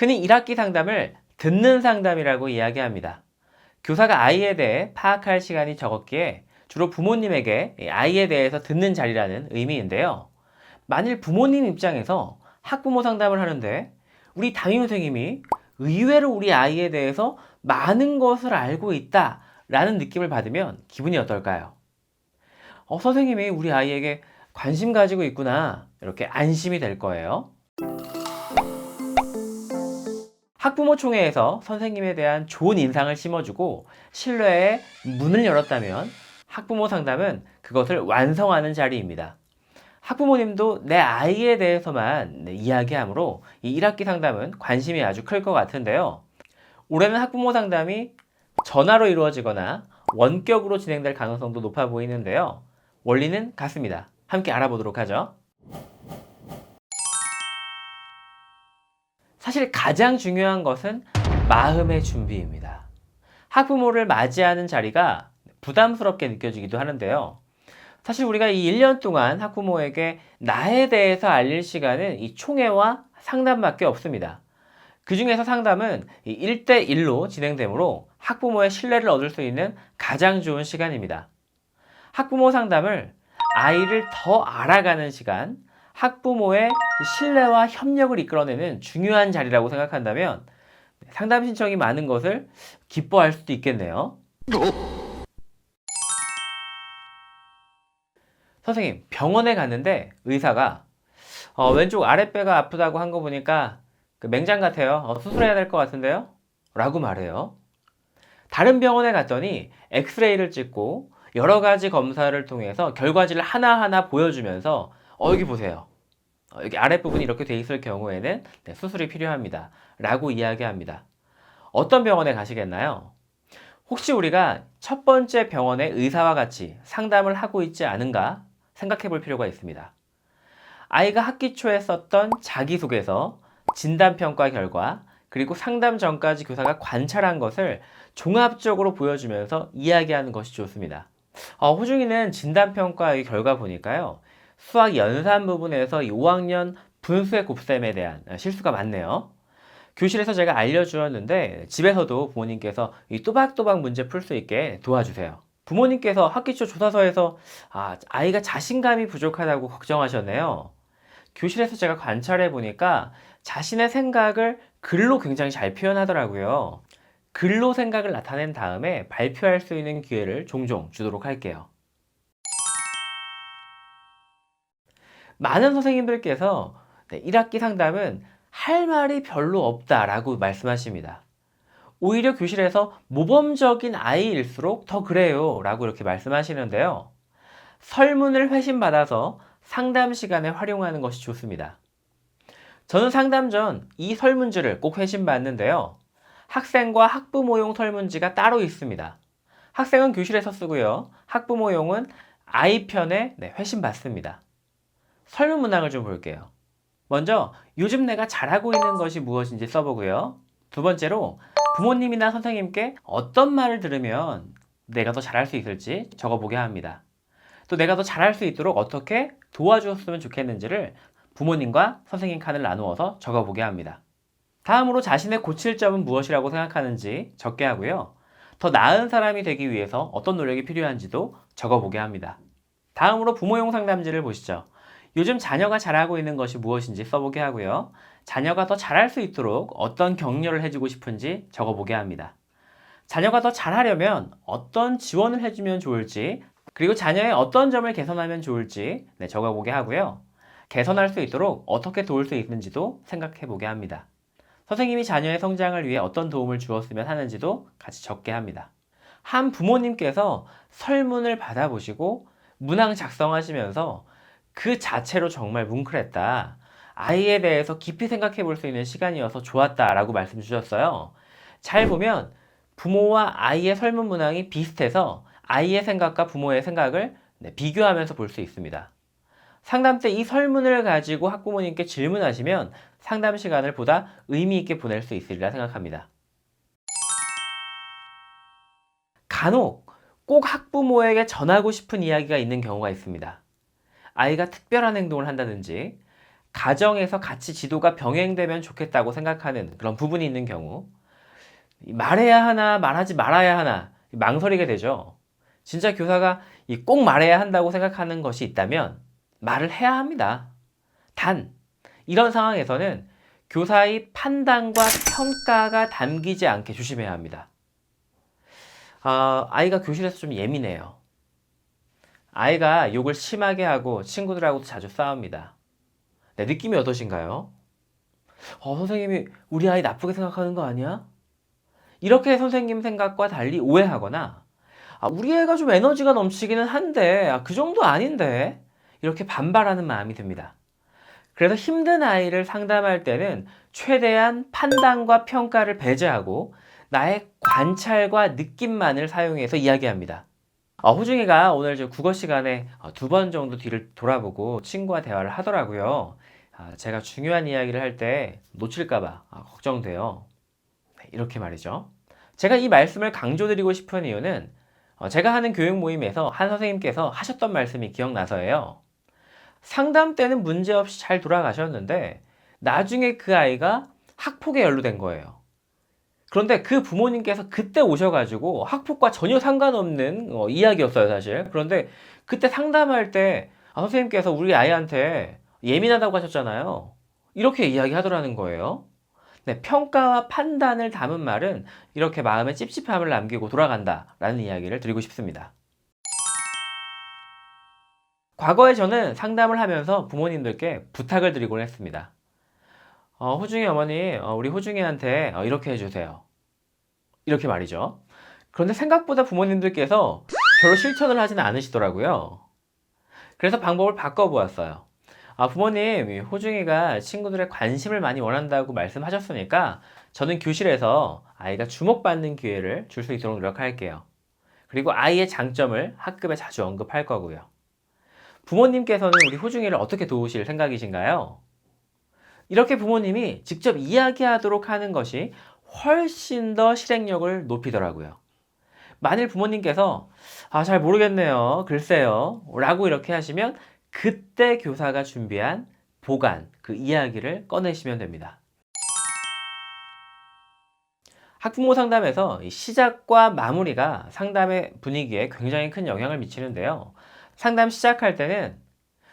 흔히 1학기 상담을 듣는 상담이라고 이야기합니다. 교사가 아이에 대해 파악할 시간이 적었기에 주로 부모님에게 이 아이에 대해서 듣는 자리라는 의미인데요. 만일 부모님 입장에서 학부모 상담을 하는데 우리 담임 선생님이 의외로 우리 아이에 대해서 많은 것을 알고 있다 라는 느낌을 받으면 기분이 어떨까요? 어, 선생님이 우리 아이에게 관심 가지고 있구나. 이렇게 안심이 될 거예요. 학부모 총회에서 선생님에 대한 좋은 인상을 심어주고 신뢰의 문을 열었다면 학부모 상담은 그것을 완성하는 자리입니다. 학부모님도 내 아이에 대해서만 네, 이야기하므로 이 1학기 상담은 관심이 아주 클 것 같은데요. 올해는 학부모 상담이 전화로 이루어지거나 원격으로 진행될 가능성도 높아 보이는데요. 원리는 같습니다. 함께 알아보도록 하죠. 사실 가장 중요한 것은 마음의 준비입니다. 학부모를 맞이하는 자리가 부담스럽게 느껴지기도 하는데요. 사실 우리가 이 1년 동안 학부모에게 나에 대해서 알릴 시간은 이 총회와 상담밖에 없습니다. 그 중에서 상담은 1대1로 진행되므로 학부모의 신뢰를 얻을 수 있는 가장 좋은 시간입니다. 학부모 상담을 아이를 더 알아가는 시간, 학부모의 신뢰와 협력을 이끌어내는 중요한 자리라고 생각한다면 상담 신청이 많은 것을 기뻐할 수도 있겠네요. 선생님, 병원에 갔는데 의사가 어, 왼쪽 아랫배가 아프다고 한 거 보니까 그 맹장 같아요. 어, 수술해야 될 것 같은데요? 라고 말해요. 다른 병원에 갔더니 엑스레이를 찍고 여러 가지 검사를 통해서 결과지를 하나하나 보여주면서 어, 여기 보세요. 어, 여기 아랫부분이 이렇게 돼 있을 경우에는 네, 수술이 필요합니다. 라고 이야기합니다. 어떤 병원에 가시겠나요? 혹시 우리가 첫 번째 병원의 의사와 같이 상담을 하고 있지 않은가 생각해 볼 필요가 있습니다. 아이가 학기 초에 썼던 자기소개서, 진단평가 결과, 그리고 상담 전까지 교사가 관찰한 것을 종합적으로 보여주면서 이야기하는 것이 좋습니다. 어, 호중이는 진단평가의 결과 보니까요. 수학 연산 부분에서 이 5학년 분수의 곱셈에 대한 실수가 많네요. 교실에서 제가 알려주었는데 집에서도 부모님께서 이 또박또박 문제 풀 수 있게 도와주세요. 부모님께서 학기 초 조사서에서 아, 아이가 자신감이 부족하다고 걱정하셨네요. 교실에서 제가 관찰해 보니까 자신의 생각을 글로 굉장히 잘 표현하더라고요. 글로 생각을 나타낸 다음에 발표할 수 있는 기회를 종종 주도록 할게요. 많은 선생님들께서 네, 1학기 상담은 할 말이 별로 없다라고 말씀하십니다. 오히려 교실에서 모범적인 아이일수록 더 그래요 라고 이렇게 말씀하시는데요. 설문을 회신받아서 상담 시간에 활용하는 것이 좋습니다. 저는 상담 전 이 설문지를 꼭 회신받는데요. 학생과 학부모용 설문지가 따로 있습니다. 학생은 교실에서 쓰고요. 학부모용은 아이 편에 네, 회신받습니다. 설문 문항을 좀 볼게요. 먼저 요즘 내가 잘하고 있는 것이 무엇인지 써보고요. 두 번째로 부모님이나 선생님께 어떤 말을 들으면 내가 더 잘할 수 있을지 적어보게 합니다. 또 내가 더 잘할 수 있도록 어떻게 도와주었으면 좋겠는지를 부모님과 선생님 칸을 나누어서 적어보게 합니다. 다음으로 자신의 고칠 점은 무엇이라고 생각하는지 적게 하고요. 더 나은 사람이 되기 위해서 어떤 노력이 필요한지도 적어보게 합니다. 다음으로 부모용 상담지를 보시죠. 요즘 자녀가 잘하고 있는 것이 무엇인지 써보게 하고요. 자녀가 더 잘할 수 있도록 어떤 격려를 해주고 싶은지 적어보게 합니다. 자녀가 더 잘하려면 어떤 지원을 해주면 좋을지, 그리고 자녀의 어떤 점을 개선하면 좋을지 네, 적어보게 하고요. 개선할 수 있도록 어떻게 도울 수 있는지도 생각해 보게 합니다. 선생님이 자녀의 성장을 위해 어떤 도움을 주었으면 하는지도 같이 적게 합니다. 한 부모님께서 설문을 받아보시고 문항 작성하시면서 그 자체로 정말 뭉클했다. 아이에 대해서 깊이 생각해 볼 수 있는 시간이어서 좋았다라고 말씀 주셨어요. 잘 보면 부모와 아이의 설문 문항이 비슷해서 아이의 생각과 부모의 생각을 네, 비교하면서 볼 수 있습니다. 상담 때 이 설문을 가지고 학부모님께 질문하시면 상담 시간을 보다 의미 있게 보낼 수 있으리라 생각합니다. 간혹 꼭 학부모에게 전하고 싶은 이야기가 있는 경우가 있습니다. 아이가 특별한 행동을 한다든지 가정에서 같이 지도가 병행되면 좋겠다고 생각하는 그런 부분이 있는 경우 말해야 하나 말하지 말아야 하나 망설이게 되죠. 진짜 교사가 이꼭 말해야 한다고 생각하는 것이 있다면 말을 해야 합니다. 단 이런 상황에서는 교사의 판단과 평가가 담기지 않게 조심해야 합니다. 아, 아이가 교실에서 좀 예민해요. 아이가 욕을 심하게 하고 친구들하고도 자주 싸웁니다. 네, 느낌이 어떠신가요? 어, 선생님이 우리 아이 나쁘게 생각하는 거 아니야? 이렇게 선생님 생각과 달리 오해하거나 아, 우리 애가 좀 에너지가 넘치기는 한데 아, 그 정도 아닌데 이렇게 반발하는 마음이 듭니다. 그래서 힘든 아이를 상담할 때는 최대한 판단과 평가를 배제하고 나의 관찰과 느낌만을 사용해서 이야기합니다. 어, 호중이가 오늘 저 국어 시간에 어, 두번 정도 뒤를 돌아보고 친구와 대화를 하더라고요. 아, 제가 중요한 이야기를 할 때 놓칠까봐 아, 걱정돼요. 네, 이렇게 말이죠. 제가 이 말씀을 강조드리고 싶은 이유는 어, 제가 하는 교육 모임에서 한 선생님께서 하셨던 말씀이 기억나서예요. 상담 때는 문제없이 잘 돌아가셨는데 나중에 그 아이가 학폭에 연루된 거예요. 그런데 그 부모님께서 그때 오셔가지고 학폭과 전혀 상관없는 어, 이야기였어요, 사실. 그런데 그때 상담할 때 아, 선생님께서 우리 아이한테 예민하다고 하셨잖아요. 이렇게 이야기하더라는 거예요. 네, 평가와 판단을 담은 말은 이렇게 마음에 찝찝함을 남기고 돌아간다라는 이야기를 드리고 싶습니다. 과거에 저는 상담을 하면서 부모님들께 부탁을 드리곤 했습니다. 어, 호중이 어머니, 어, 우리 호중이한테 어, 이렇게 해주세요. 이렇게 말이죠. 그런데 생각보다 부모님들께서 별로 실천을 하지는 않으시더라고요. 그래서 방법을 바꿔보았어요. 아, 부모님, 이 호중이가 친구들의 관심을 많이 원한다고 말씀하셨으니까 저는 교실에서 아이가 주목받는 기회를 줄 수 있도록 노력할게요. 그리고 아이의 장점을 학급에 자주 언급할 거고요. 부모님께서는 우리 호중이를 어떻게 도우실 생각이신가요? 이렇게 부모님이 직접 이야기하도록 하는 것이 훨씬 더 실행력을 높이더라고요. 만일 부모님께서 아, 잘 모르겠네요. 글쎄요. 라고 이렇게 하시면 그때 교사가 준비한 보관, 그 이야기를 꺼내시면 됩니다. 학부모 상담에서 이 시작과 마무리가 상담의 분위기에 굉장히 큰 영향을 미치는데요. 상담 시작할 때는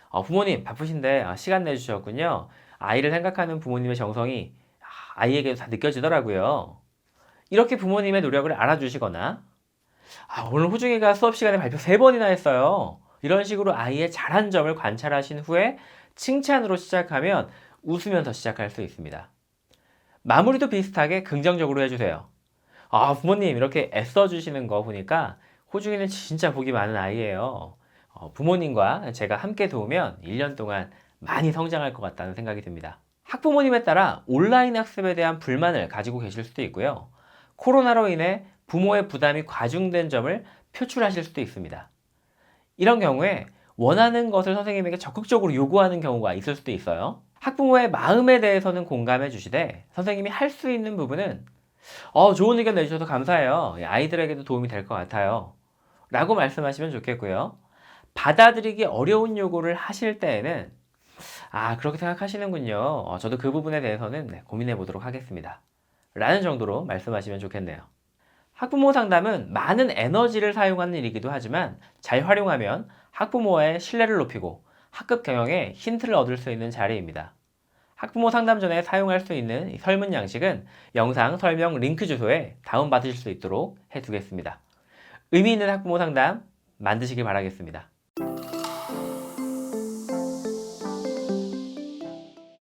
어, 부모님 바쁘신데 아, 시간 내주셨군요. 아이를 생각하는 부모님의 정성이 아, 아이에게도 다 느껴지더라고요. 이렇게 부모님의 노력을 알아주시거나 아, 오늘 호중이가 수업 시간에 발표 세 번이나 했어요. 이런 식으로 아이의 잘한 점을 관찰하신 후에 칭찬으로 시작하면 웃으면서 시작할 수 있습니다. 마무리도 비슷하게 긍정적으로 해주세요. 아, 부모님 이렇게 애써주시는 거 보니까 호중이는 진짜 복이 많은 아이예요. 어, 부모님과 제가 함께 도우면 1년 동안 많이 성장할 것 같다는 생각이 듭니다. 학부모님에 따라 온라인 학습에 대한 불만을 가지고 계실 수도 있고요. 코로나로 인해 부모의 부담이 과중된 점을 표출하실 수도 있습니다. 이런 경우에 원하는 것을 선생님에게 적극적으로 요구하는 경우가 있을 수도 있어요. 학부모의 마음에 대해서는 공감해 주시되 선생님이 할 수 있는 부분은 어, 좋은 의견 내주셔서 감사해요. 아이들에게도 도움이 될 것 같아요. 라고 말씀하시면 좋겠고요. 받아들이기 어려운 요구를 하실 때에는 아, 그렇게 생각하시는군요. 어, 저도 그 부분에 대해서는 네, 고민해 보도록 하겠습니다. 라는 정도로 말씀하시면 좋겠네요. 학부모 상담은 많은 에너지를 사용하는 일이기도 하지만 잘 활용하면 학부모의 신뢰를 높이고 학급 경영에 힌트를 얻을 수 있는 자리입니다. 학부모 상담 전에 사용할 수 있는 설문 양식은 영상 설명 링크 주소에 다운받으실 수 있도록 해두겠습니다. 의미 있는 학부모 상담 만드시길 바라겠습니다.